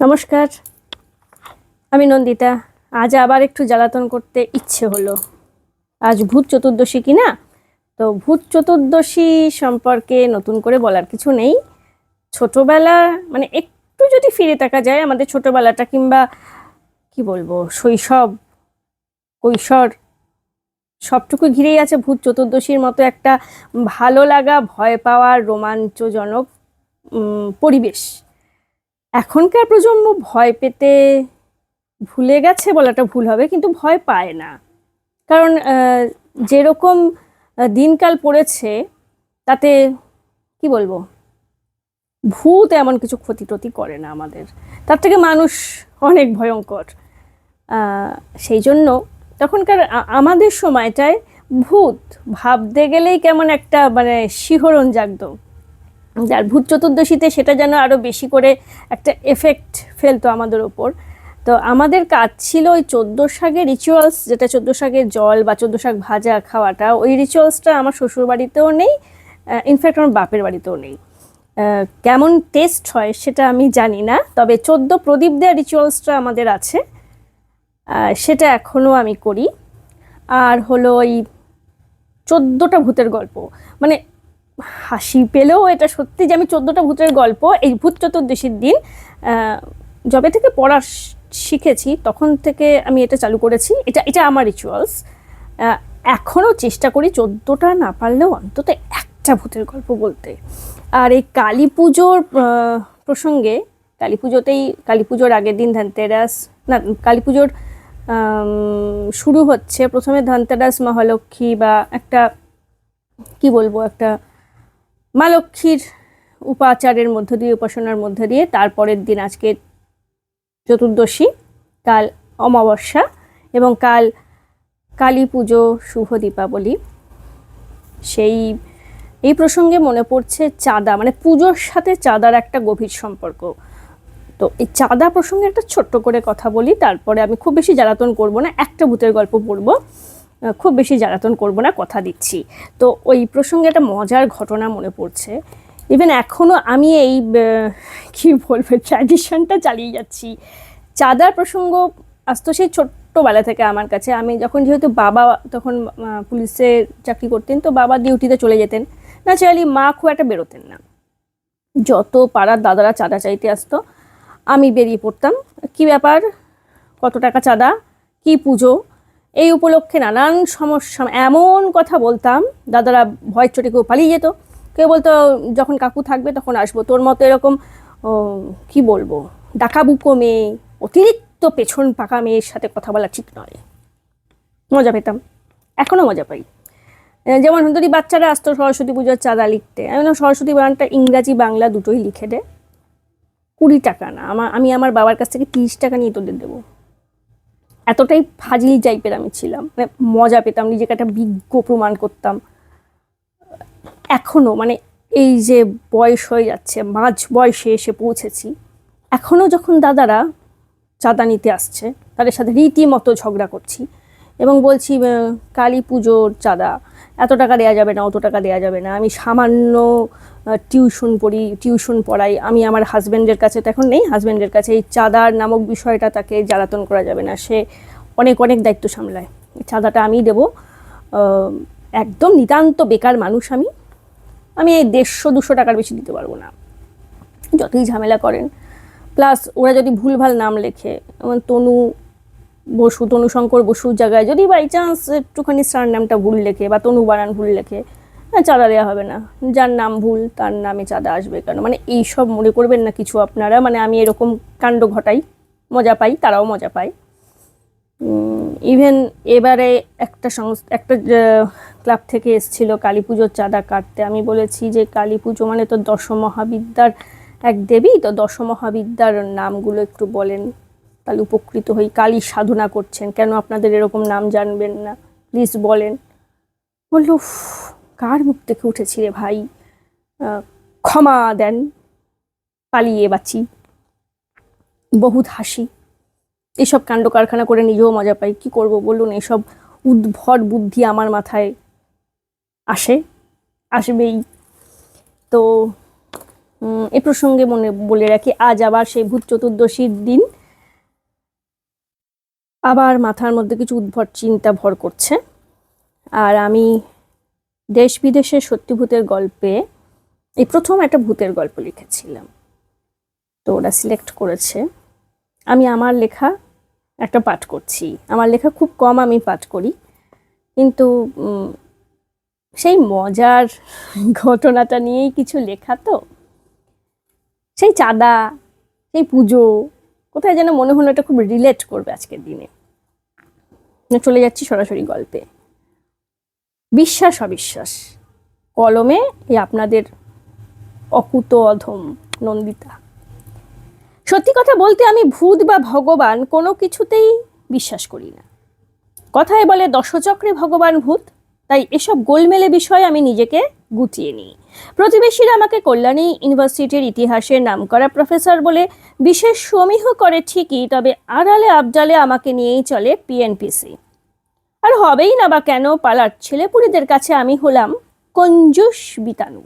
নমস্কার। আমি নন্দিতা। আজ আবার একটু জ্বালাতন করতে ইচ্ছে হলো। আজ ভূত চতুর্দশী কি না? তো ভূত চতুর্দশী সম্পর্কে নতুন করে বলার কিছু নেই। ছোটবেলা মানে একটু যদি ফিরে থাকা যায়, আমাদের ছোটবেলাটা কিংবা কি বলব, শৈশব, কৈশোর, সবটুকু ঘিরেই আছে ভূত চতুর্দশীর মতো একটা ভালো লাগা, ভয় পাওয়ার রোমাঞ্চজনক পরিবেশ। এখনকার প্রজন্ম ভয় পেতে ভুলে গেছে বলাটা ভুল হবে, কিন্তু ভয় পায় না। কারণ যেরকম দিনকাল পড়েছে, তাতে কি বলব? ভূত এমন কিছু ক্ষতি টতি করে না আমাদের। তার থেকে মানুষ অনেক ভয়ঙ্কর। সেই জন্য তখনকার আমাদের সময়টায় ভূত ভাবতে গেলেই কেমন একটা মানে শিহরণ জাগতো। যার ভূত চতুর্দশীতে সেটা যেন আরও বেশি করে একটা এফেক্ট ফেলতো আমাদের ওপর। তো আমাদের কাজ ছিল ওই চোদ্দ শাকের রিচুয়ালস যেটা চোদ্দ শাকের জল বা চোদ্দ শাক ভাজা খাওয়াটা, ওই রিচুয়ালসটা আমার শ্বশুর বাড়িতেও নেই ইনফ্যাক্ট আমার বাপের বাড়িতেও নেই। কেমন টেস্ট হয় সেটা আমি জানি না, তবে চোদ্দ প্রদীপ দেওয়া রিচুয়ালসটা আমাদের আছে সেটা এখনও আমি করি। আর হলো ওই চোদ্দোটা ভূতের গল্প। মানে হাসি পেলেও এটা সত্যি যে আমি চোদ্দোটা ভূতের গল্প, এই ভূত চতুর্দশীর দিন যবে থেকে পড়া শিখেছি, তখন থেকে আমি এটা চালু করেছি। এটা এটা আমার রিচুয়ালস এখনও চেষ্টা করি চোদ্দোটা না পারলেও অন্তত একটা ভূতের গল্প বলতে। আর এই কালী পুজোর প্রসঙ্গে, কালী পুজোতেই, কালী পুজোর আগের দিন ধনতেরাস, না, কালী পুজোর শুরু হচ্ছে। প্রথমে ধনতেরাস, মহালক্ষ্মী বা একটা, কি বলব, একটা মা লক্ষ্মীর উপাচারের মধ্য দিয়ে, উপাসনার মধ্য দিয়ে, তারপরের দিন আজকে চতুর্দশী, কাল অমাবস্যা এবং কাল কালী পুজো, শুভ দীপাবলি। সেই, এই প্রসঙ্গে মনে পড়ছে চাঁদা মানে পুজোর সাথে চাঁদার একটা গভীর সম্পর্ক। তো এই চাঁদা প্রসঙ্গে একটা ছোট্ট করে কথা বলি, তারপরে আমি খুব বেশি জ্বালাতন করব না, একটা ভূতের গল্প পড়ব। খুব বেশি জ্বালাতন করব না, কথা দিচ্ছি। তো ওই প্রসঙ্গে একটা মজার ঘটনা মনে পড়ছে। ইভেন এখনও আমি এই কি বলব ট্র্যাডিশনটা চালিয়ে যাচ্ছি। চাঁদার প্রসঙ্গ আসতো সেই ছোট্টবেলা থেকে আমার কাছে। আমি যখন যেহেতু বাবা, তখন পুলিশে চাকরি করতেন, তো বাবা ডিউটিতে চলে যেতেন। ন্যাচারালি মা খুব একটা বেরোতেন না। যত পাড়ার দাদারা চাঁদা চাইতে আসতো, আমি বেরিয়ে পড়তাম। কি ব্যাপার? কত টাকা চাঁদা? কি পুজো? এই উপলক্ষে নানান সমস্যা, এমন কথা বলতাম। দাদারা ভয়ের চোটে কেউ পালিয়ে যেত। কেউ বলতো, যখন কাকু থাকবে তখন আসব। তোর মতো এরকম কি বলব? ডাকাবুকো মেয়ে, অতিরিক্ত পেছন পাকা মেয়ের সাথে কথা বলা ঠিক নয়। মজা পেতাম। এখনও মজা পাই। যেমন যদি বাচ্চারা আসতো সরস্বতী পুজোর চাঁদা লিখতে। আমি সরস্বতী বানানটা ইংরাজি, বাংলা দুটোই লিখে দে। কুড়ি টাকা না আমার আমি আমার বাবার কাছ থেকে তিরিশ টাকা নিয়ে তোদের দেবো। এতটাই ফাজিল টাইপের আমি ছিলাম। মানে মজা পেতাম, নিজেকে একটা বিজ্ঞ প্রমাণ করতাম। এখনও মানে এই যে বয়স হয়ে যাচ্ছে, মাঝ বয়সে এসে পৌঁছেছি এখনও যখন দাদারা চাঁদা নিতে আসছে, তাদের সাথে রীতিমতো ঝগড়া করছি এবং বলছি কালী পুজোর চাঁদা, এত টাকা দেওয়া যাবে না, অত টাকা দেওয়া যাবে না। আমি সামান্য টিউশন পড়ি, টিউশন পড়াই। আমি আমার হাজব্যান্ডের কাছে তো এখন নেই হাজব্যান্ডের কাছে এই চাঁদার নামক বিষয়টা তাকে জ্বালাতন করা যাবে না। সে অনেক অনেক দায়িত্ব সামলায়। চাঁদাটা আমি দেবো। একদম নিতান্ত বেকার মানুষ আমি। আমি এই দেড়শো, দুশো টাকার বেশি দিতে পারব না। যতই ঝামেলা করেন। প্লাস ওরা যদি ভুলভাল নাম লেখে, যেমন তনু বসু, তনুশঙ্কর বসুর জায়গায়। যদি বাই চান্স একটুখানি স্যার নামটা ভুল লেখে বা তনু বানান ভুল লেখে হ্যাঁ চাঁদা দেওয়া হবে না। যার নাম ভুল, তার নামে চাঁদা আসবে কেন? মানে এইসব মনে করবেন না কিছু আপনারা। মানে আমি এরকম কাণ্ড ঘটাই, মজা পাই, তারাও মজা পায়। ইভেন এবারে একটা সংস্থা একটা ক্লাব থেকে এসেছিল কালী পুজোর চাঁদা কাটতে। আমি বলেছি যে কালী পুজো মানে তো দশমহাবিদ্যার এক দেবী, তো দশমহাবিদ্যার নামগুলো একটু বলেন। তাহলে উপকৃত হই কালী সাধনা করছেন কেন আপনাদের এরকম নাম জানবেন না? প্লিজ বলেন। বলল "উফ, কার মুখ থেকে উঠেছি রে ভাই? ক্ষমা দেন পালিয়ে বাঁচি। বহুত হাসি। এসব কাণ্ড কারখানা করে নিজেও মজা পাই। কি করব বলুন এসব উদ্ভট বুদ্ধি আমার মাথায় আসে আসবেই। তো এ প্রসঙ্গে মনে বলে রাখি আজ আবার সেই ভূত চতুর্দশীর দিন আবার মাথার মধ্যে কিছু উদ্ভট চিন্তা ভর করছে। আর আমি দেশ বিদেশের সত্যি ভূতের গল্পে, এই প্রথম একটা ভূতের গল্প লিখেছিলাম। তো ওরা সিলেক্ট করেছে। আমি আমার লেখা একটা পাঠ করছি। আমার লেখা খুব কম আমি পাঠ করি। কিন্তু সেই মজার ঘটনাটা নিয়েই কিছু লেখা তো। সেই চাঁদা, সেই পুজো কোথায় যেন মনে হলো এটা খুব রিলেট করবে আজকের দিনে। চলে যাচ্ছি সরাসরি গল্পে। বিশ্বাস, অবিশ্বাস। কলমে এই আপনাদের অকুত অধম নন্দিতা। সত্যি কথা বলতে আমি ভূত বা ভগবান কোনো কিছুতেই বিশ্বাস করি না। কথায় বলে দশচক্রে ভগবান ভূত, তাই এসব গোলমেলে বিষয়ে আমি নিজেকে গুটিয়ে নিই। প্রতিবেশীরা আমাকে কল্যাণী ইউনিভার্সিটির ইতিহাসের নামকরা প্রফেসর বলে বিশেষ সমীহ করে ঠিকই, তবে আড়ালে আবডালে আমাকে নিয়েই চলে পিএনপিসি আর হবেই না বা কেন পালার ছেলেপুরিদের কাছে আমি হলাম কঞ্জুস বিতানু।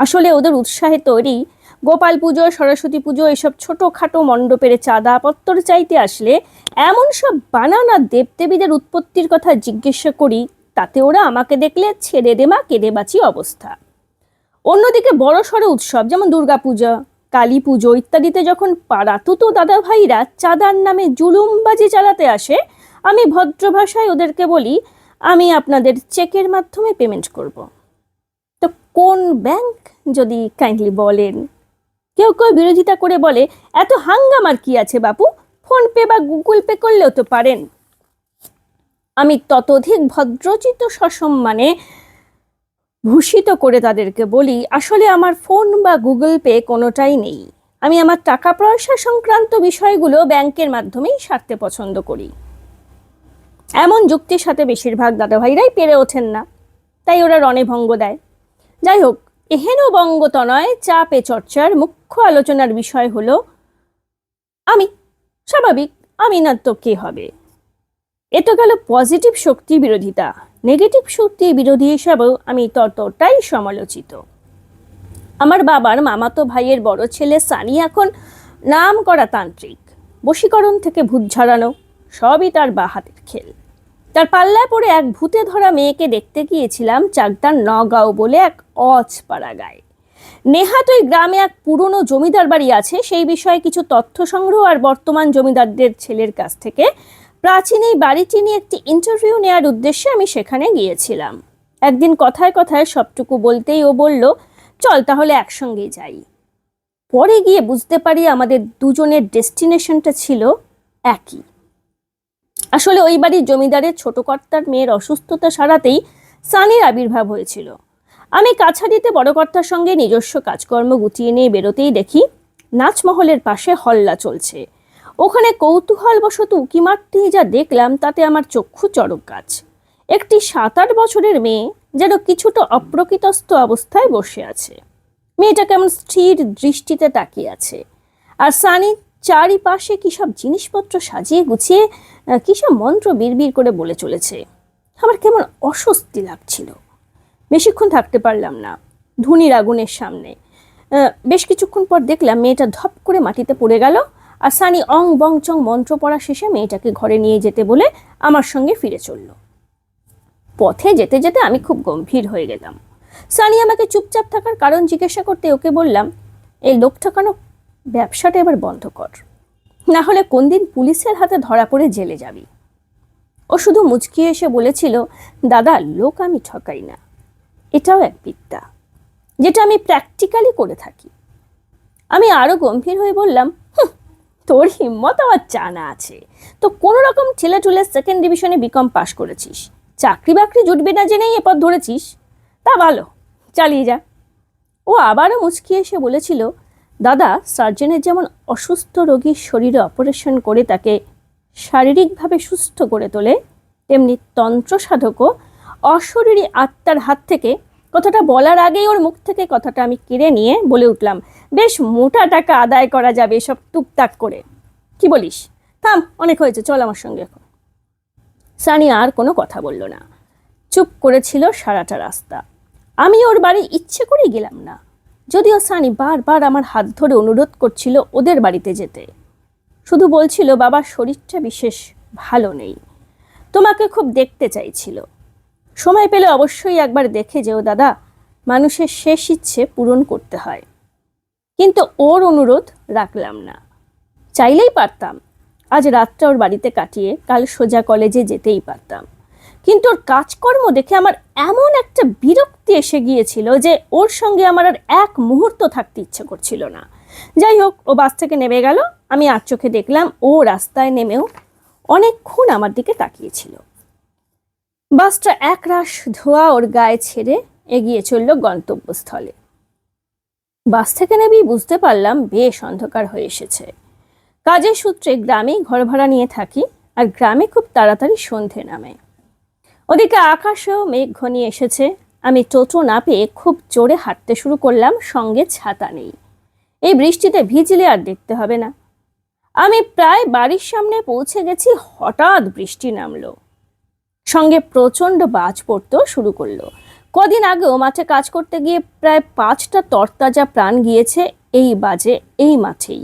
আসলে ওদের উৎসাহে তৈরি গোপাল পুজো, সরস্বতী পুজো, এসব ছোটোখাটো মণ্ডপের চাঁদা পত্তর চাইতে আসলে এমন সব বানানা দেবদেবীদের উৎপত্তির কথা জিজ্ঞাসা করি তাতে ওরা আমাকে দেখলে ছেড়ে দেমা কেঁদে বাঁচি অবস্থা। অন্যদিকে বড় সড়ো উৎসব, যেমন দুর্গাপূজা কালী পুজো ইত্যাদিতে যখন পাড়াতুতো দাদা ভাইরা চাঁদার নামে জুলুমবাজি চালাতে আসে, আমি ভদ্র ভাষায় ওদেরকে বলি, আমি আপনাদের চেকের মাধ্যমে পেমেন্ট করব। তো কোন ব্যাংক যদি কাইন্ডলি বলেন। কেউ কেউ বিরোধিতা করে বলে, এত হাঙ্গামার কি আছে বাপু? ফোনপে বা গুগল পে করলেও তো পারেন। আমি ততোধিক ভদ্রচিত সসম্মানে ভূষিত করে তাদেরকে বলি, আসলে আমার ফোন বা গুগল পে কোনোটাই নেই। আমি আমার টাকা পয়সা সংক্রান্ত বিষয়গুলো ব্যাংকের মাধ্যমেই সারতে পছন্দ করি। এমন যুক্তির সাথে বেশিরভাগ দাদাভাইরাই পেরে ওঠেন না। তাই ওরা রণে ভঙ্গ দেয়। যাই হোক, এহেন বঙ্গতনয় চা পে চর্চার মুখ্য আলোচনার বিষয় হলো, আমি, স্বাভাবিক আমি না তো কে হবে? এ তো গেল পজিটিভ শক্তি বিরোধিতা। নেগেটিভ শক্তি বিরোধী হিসাবেও আমি ততটাই সমালোচিত। আমার বাবার মামাতো ভাইয়ের বড় ছেলে সানি এখন নাম করা তান্ত্রিক। বশীকরণ থেকে ভূত ঝাড়ানো সবই তার বাহাতের খেল। তার পাল্লায় পড়ে এক ভূতে ধরা মেয়েকে দেখতে গিয়েছিলাম চাকদার নগাঁও বলে এক অজ পাড়া গায়ে নেহাত ওই গ্রামে এক পুরনো জমিদার বাড়ি আছে, সেই বিষয়ে কিছু তথ্য সংগ্রহ আর বর্তমান জমিদারদের ছেলের কাছ থেকে প্রাচীন এই বাড়িটি নিয়ে একটি ইন্টারভিউ নেওয়ার উদ্দেশ্যে আমি সেখানে গিয়েছিলাম। একদিন কথায় কথায় সবটুকু বলতেই ও বলল, চল তাহলে একসঙ্গেই যাই। পরে গিয়ে বুঝতে পারি আমাদের দুজনের ডেস্টিনেশনটা ছিল একই। আসলে ওই বাড়ির জমিদারের ছোট কর্তার মেয়ের অসুস্থতা সারাতেই সানির আবির্ভাব হয়েছিল। আমি কাছারিতে বড় কর্তার সঙ্গে নিজস্ব কাজকর্ম গুটিয়ে নিয়ে বেরোতেই দেখি, নাচমহলের পাশে হল্লা চলছে। ওখানে কৌতূহলবশত উকি যা দেখলাম, তাতে আমার চক্ষু চড়ক গাছ একটি সাত আট বছরের মেয়ে যেন কিছুটা অপ্রকৃতস্থ অবস্থায় বসে আছে। মেয়েটা কেমন স্থির দৃষ্টিতে তাকিয়ে আছে। আর সানি চারিপাশে কী সব জিনিসপত্র সাজিয়ে গুছিয়ে কী সব মন্ত্র বিড়বিড় করে বলে চলেছে? আমার কেমন অস্বস্তি লাগছিল। বেশিক্ষণ থাকতে পারলাম না, ধুনির আগুনের সামনে। বেশ কিছুক্ষণ পর দেখলাম মেয়েটা ধপ করে মাটিতে পড়ে গেল আর সানি অং বং চং মন্ত্র পড়া শেষে মেয়েটাকে ঘরে নিয়ে যেতে বলে আমার সঙ্গে ফিরে চলল। পথে যেতে যেতে আমি খুব গম্ভীর হয়ে গেলাম। সানি আমাকে চুপচাপ থাকার কারণ জিজ্ঞাসা করতে ওকে বললাম এই লোক ঠকানো ব্যবসাটা এবার বন্ধ কর। না হলে কোন দিন পুলিশের হাতে ধরা পড়ে জেলে যাবি। ও শুধু মুচকিয়ে এসে বলেছিল দাদা লোক আমি ঠকাই না। এটাও এক বিদ্যা যেটা আমি প্র্যাকটিক্যালি করে থাকি। আমি আরও গম্ভীর হয়ে বললাম "হুঁ, তোর হিম্মত আমার জানা আছে। তো কোনো রকম ছেলে টুলে সেকেন্ড ডিভিশনে বিকম পাশ করেছিস। চাকরি বাকরি জুটবে না জেনেই এ পথ ধরেছিস। তা ভালো, চালিয়ে যা। ও আবারও মুচকিয়ে এসে বলেছিল, দাদা সার্জনের যেমন অসুস্থ রোগীর শরীরে অপারেশন করে তাকে শারীরিকভাবে সুস্থ করে তোলে, তেমনি তন্ত্র সাধকও অশরীরী আত্মার হাত থেকে কথাটা বলার আগেই ওর মুখ থেকে কথাটা আমি কেড়ে নিয়ে বলে উঠলাম, বেশ মোটা টাকা আদায় করা যাবে সব টুকটাক করে। কি বলিস? থাম, অনেক হয়েছে, চল আমার সঙ্গে এখন। সানি আর কোনো কথা বলল না। চুপ করেছিল সারাটা রাস্তা। আমি ওর বাড়ি ইচ্ছে করেই গেলাম না। যদিও সানি বারবার আমার হাত ধরে অনুরোধ করছিল ওদের বাড়িতে যেতে। শুধু বলছিল, বাবার শরীরটা বিশেষ ভালো নেই। তোমাকে খুব দেখতে চাইছিল। সময় পেলে অবশ্যই একবার দেখে যেও, দাদা। মানুষের শেষ ইচ্ছে পূরণ করতে হয়। কিন্তু ওর অনুরোধ রাখলাম না। চাইলেই পারতাম। আজ রাতটা ওর বাড়িতে কাটিয়ে কাল সোজা কলেজে যেতেই পারতাম। কিন্তু ওর কাজকর্ম দেখে আমার এমন একটা বিরক্তি এসে গিয়েছিল যে ওর সঙ্গে আমার আর এক মুহূর্ত থাকতে ইচ্ছে করছিল না। যাই হোক, ও বাস থেকে নেমে গেল। আমি আর চোখে দেখলাম ও রাস্তায় নেমেও অনেকক্ষণ আমার দিকে তাকিয়েছিল। বাসটা একরাশ ধোয়া ওর গায়ে ছেড়ে এগিয়ে চলল গন্তব্যস্থলে। বাস থেকে নেমেই বুঝতে পারলাম বেশ অন্ধকার হয়ে এসেছে। কাজের সূত্রে গ্রামেই ঘর ভাড়া নিয়ে থাকি আর গ্রামে খুব তাড়াতাড়ি সন্ধে নামে। ওদিকে আকাশেও মেঘ ঘনিয়ে এসেছে। আমি টোটো না পেয়ে খুব জোরে হাঁটতে শুরু করলাম, সঙ্গে ছাতা নেই। এই বৃষ্টিতে ভিজলে আর দেখতে হবে না। আমি প্রায় বাড়ির সামনে পৌঁছে গেছি, হঠাৎ বৃষ্টি নামলো। সঙ্গে প্রচণ্ড বাজ পড়তেও শুরু করল। কদিন আগেও মাঠে কাজ করতে গিয়ে প্রায় পাঁচটা তরতাজা প্রাণ গিয়েছে এই বাজে, এই মাঠেই।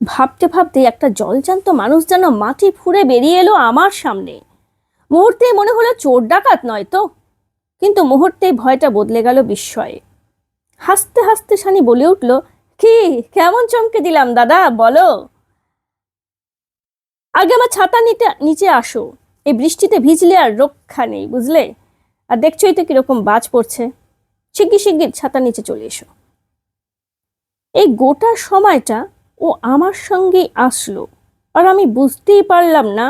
ভাবতে ভাবতে একটা জলজান্ত মানুষ যেন মাটি ফুঁড়ে বেরিয়ে এলো আমার সামনে। মুহূর্তে মনে হলো চোর ডাকাত নয় তো, কিন্তু মুহূর্তেই ভয়টা বদলে গেল বিস্ময়ে। হাসতে হাসতে সানি বলে উঠল, কি, কেমন চমকে দিলাম দাদা, বলো। আগে আমার ছাতা নিতে, নিচে আসো। এই বৃষ্টিতে ভিজলে আর রক্ষা নেই, বুঝলে? আর দেখছোই তো কীরকম বাজ পড়ছে। শিগগির শিগগির ছাতা নিচে চলে এসো। এই গোটা সময়টা ও আমার সঙ্গেই আসলো, আর আমি বুঝতেই পারলাম না,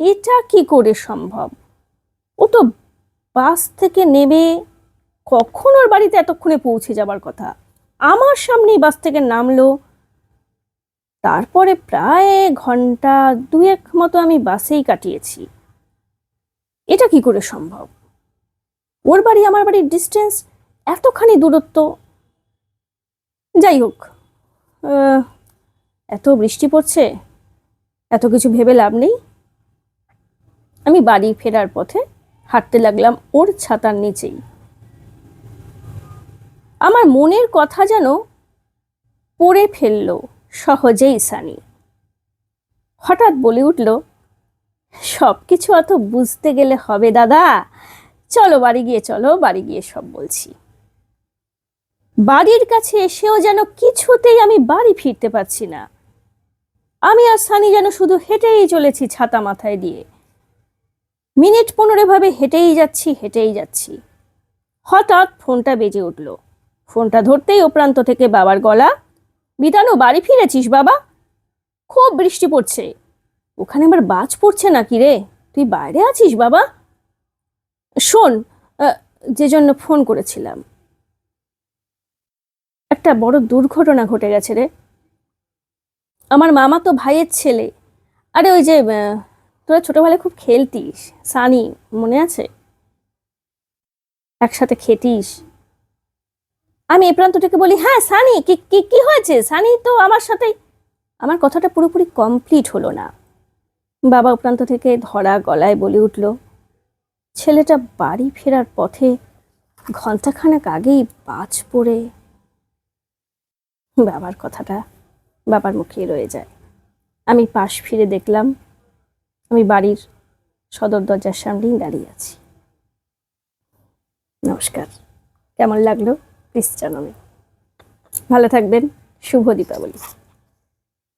এটা কি করে সম্ভব? ও তো বাস থেকে নেমে কখন ওর বাড়িতে এতক্ষণে পৌঁছে যাবার কথা? আমার সামনেই বাস থেকে নামলো তারপরে প্রায় ঘণ্টা দুয়েক মতো আমি বাসেই কাটিয়েছি। এটা কি করে সম্ভব? ওর বাড়ি আমার বাড়ির ডিস্টেন্স এতখানি দূরত্ব। যাই হোক এত বৃষ্টি পড়ছে, এত কিছু ভেবে লাভ নেই। আমি বাড়ি ফেরার পথে হাঁটতে লাগলাম ওর ছাতার নিচেই। আমার মনের কথা যেন পড়ে ফেলল। সহজেই সানি। হঠাৎ বলে উঠল সব কিছু অত বুঝতে গেলে হবে দাদা। চলো বাড়ি গিয়ে, চলো বাড়ি গিয়ে সব বলছি। বাড়ির কাছে এসেও যেন কিছুতেই আমি বাড়ি ফিরতে পারছি না। আমি আর সানি যেন শুধু হেঁটেই চলেছি ছাতা মাথায় দিয়ে। মিনিট পনেরো ভাবে হেঁটেই যাচ্ছি হেঁটেই যাচ্ছি। হঠাৎ ফোনটা বেজে উঠল। ফোনটা ধরতেই ও প্রান্ত থেকে বাবার গলা বিতানু বাড়ি ফিরেছিস বাবা? খুব বৃষ্টি পড়ছে। ওখানে আবার বাজ পড়ছে নাকি রে? তুই বাইরে আছিস বাবা? শোন যে জন্য ফোন করেছিলাম। একটা বড় দুর্ঘটনা ঘটে গেছে রে। আমার মামা তো ভাইয়ের ছেলে। আরে ওই যে তোরা ছোটবেলায় খুব খেলতিস। সানি, মনে আছে? একসাথে খেতিস আমি এ প্রান্ত থেকে বলি হ্যাঁ সানি, কি কি কি হয়েছে? সানি তো আমার সাথে আমার কথাটা পুরোপুরি কমপ্লিট হলো না। বাবা প্রান্ত থেকে ধরা গলায় বলে উঠল, ছেলেটা বাড়ি ফেরার পথে ঘন্টাখানেক আগেই বাজ পড়ে। বাবার কথাটা বাবার মুখেই রয়ে যায়। আমি পাশ ফিরে দেখলাম, আমি বাড়ির সদর দরজার সামনেই দাঁড়িয়ে আছি। নমস্কার, কেমন লাগল? প্লিজ জানাবেন। ভালো থাকবেন। শুভ দীপাবলি।